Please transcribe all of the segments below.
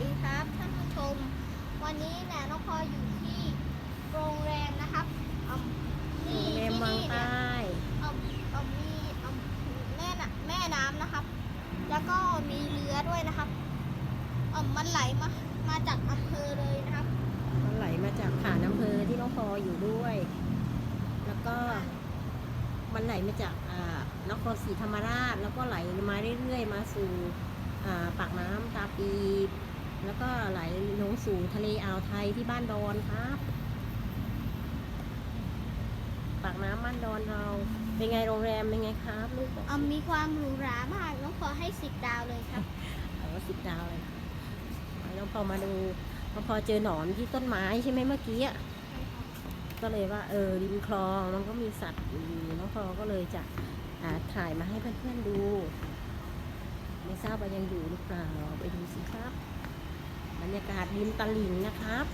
ดีครับท่านผู้ชม วันนี้เนี่ยน้องพลอยอยู่ที่โรงแรมนะครับอืมโรนี่งแรมที่วังนี่เนี่ยใต้อืมอืมมีอืมแม่น่ะแม่น้ำนะครับ แล้วก็มีเรือด้วยนะครับอืมมันไหลมา มาจากอำเภอเลยนะครับ มันไหลมาจากผ่านอำเภอที่น้องพออยู่ด้วย แล้วก็มันไหลมาจากอ่านครศรีธรรมราช แล้วก็ไหลมาเรื่อยๆ มาสู่อ่าปากน้ำตาปี แล้วก็ไหลลงสู่ทะเลอ่าวไทยที่บ้านดอนครับ ปากน้ำบ้านดอนเรา เป็นไงโรงแรมเป็นไงครับลูกบอกอืมมีความหรูหรามากน้องพลอยให้สิบดาวเลยครับเออสิบดาวเลยแล้วพอมาดูพอเจอหนอนที่ต้นไม้ใช่ไหมเมื่อกี้อะก็เลยว่าเออริมคลองมันก็มีสัตว์อยู่น้องพอก็เลยจะอ่าถ่ายมาให้เพื่อนๆดู ไม่ทราบว่ายังอยู่หรือเปล่าไปดูสิครับ บรรยากาศริมตลิ่งนะครับ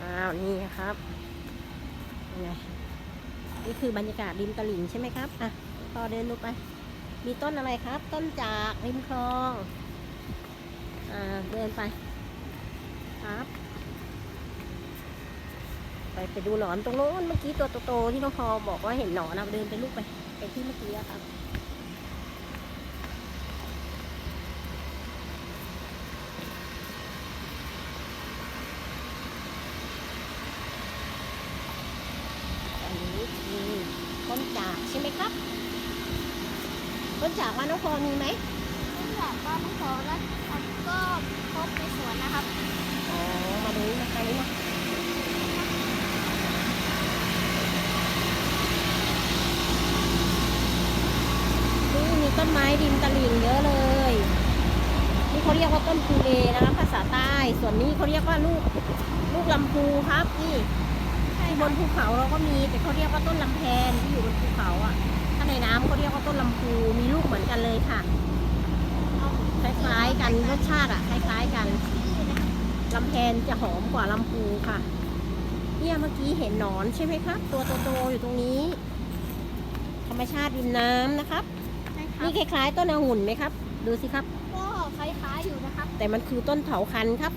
อ้าว นี่ครับยังไงนี่คือบรรยากาศริมตลิ่งใช่ไหมครับ อะพอเดินดูไป มีต้นอะไรครับ ต้นจากริมคลอง อ่า เดินไป ครับ ไปไปดูหนอนตรงโน้น เมื่อกี้ตัวโตๆที่น้องพอบอกว่าเห็นหนอนนะเดินไปลูกไป ไปที่เมื่อกี้อะครับอันนี้คือต้นจากใช่ไหมครับต้นจากว่าน้องพอมีไหมเนื่องจากว่าน้องพลอยแล้วอืมก็พบในสวนนะครับอ๋อมาดูนะคะนี่นะนี่มีต้นไม้ริมตลิ่งเยอะเลย นี่เขาเรียกว่าต้นพูเลนะคะภาษาใต้ ส่วนนี้เขาเรียกว่าลูกลูกลำพูครับนี่ใช่ที่ค บรับนภูเขาเราก็มีแต่เขาเรียกว่าต้นลำแพนที่อยู่บนภูเขาอะ ถ้าในน้ำเขาเรียกว่าต้นลำพูมีลูกเหมือนกันเลยค่ะคล้ายๆกันรสชาติอะคล้ายๆกันชื่อนะครับลำแพนจะหอมกว่าลำพูค่ะ เนี่ยเมื่อกี้เห็นหนอนใช่ไหมครับ ตัวโตๆอยู่ตรงนี้ ธรรมชาติริมน้ำนะครับใช่ครันี่บคล้าย ๆ ต้นองุ่นไหมครับ ดูสิครับก็คล้ายๆอยู่นะครับ แต่มันคือต้นเถาคันครับ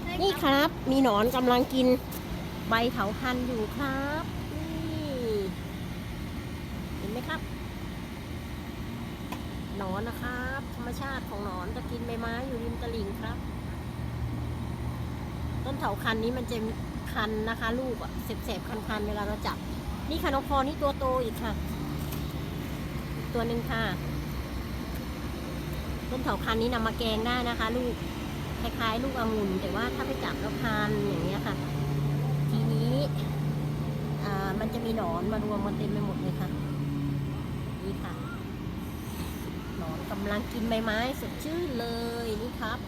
ใช่นี่คครับรับมีหนอนกำลังกิน ใบเถาคันอยู่ครับนี่เห็นไหมครับ หนอนนะครับ ธรรมชาติของหนอนจะกินใบไม้อยู่ริมตลิ่งครับ ต้นเถาคันนี้มันจะคันนะคะ ลูกอะเสบๆคันๆเวลาเราจับ นี่ค่ะน้องพอนี่ตัวโตอีกค่ะ ตัวหนึ่งค่ะ ต้นเถาคันนี้นำมาแกงได้นะคะ ลูกคล้ายๆ ลูกองุ่นแต่ว่าถ้าไปจับแล้วคันอย่างเงี้ยค่ะ นี้มันจะมีหนอนมารวมกันเต็มไปหมดเลยค่ะ นี่ค่ะ หนอนกำลังกินใบไม้สดชื่นเลยนี่ครับ